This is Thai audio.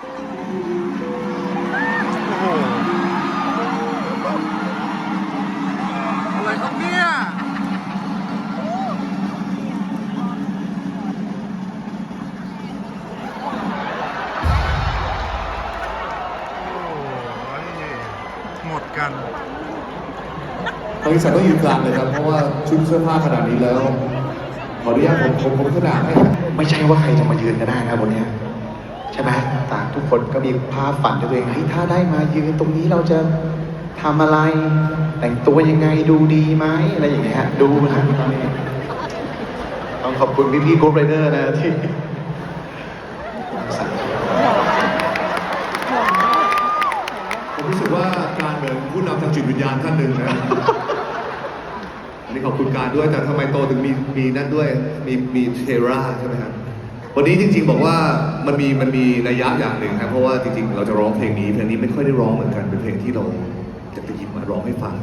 โอ้โหอะไรครับเนี่ยโอ้ยหมดกัน บริษัทต้องยืนกลางเลยครับ เพราะว่าชุดเสื้อผ้าขนาดนี้แล้ว ขออนุญาตผมผมผมขนาดให้ครับ ไม่ใช่ว่าใครจะมายืนก็ได้นะบนเนี้ย ใช่ไหมต่างทุกคนก็มีภาพฝันของตัวเองเฮ้ยถ้าได้มายืนตรงนี้เราจะทำอะไร แต่งตัวยังไงดูดีไหมอะไรอย่างเงี้ยดูนะตอนนี้ต้องขอบคุณพี่พี่โกไรเดอร์นะที่ผมรู้สึกว่าการเหมือนผู้นำทางจิตวิญญาณท่านหนึ่งนะอันนี้ขอบคุณการด้วยแต่ทำไมโตถึงมีมีนั่นด้วยมีมีเทราใช่ไหมครับวันนี้จริง ๆ บอกว่า มันมีมันมีนัยยะอย่างหนึ่งครับเพราะว่าจริงๆเราจะร้องเพลงนี้เพลงนี้ไม่ค่อยได้ร้องเหมือนกันเป็นเพลงที่เราจะไปหยิบมาร้องให้ฟัง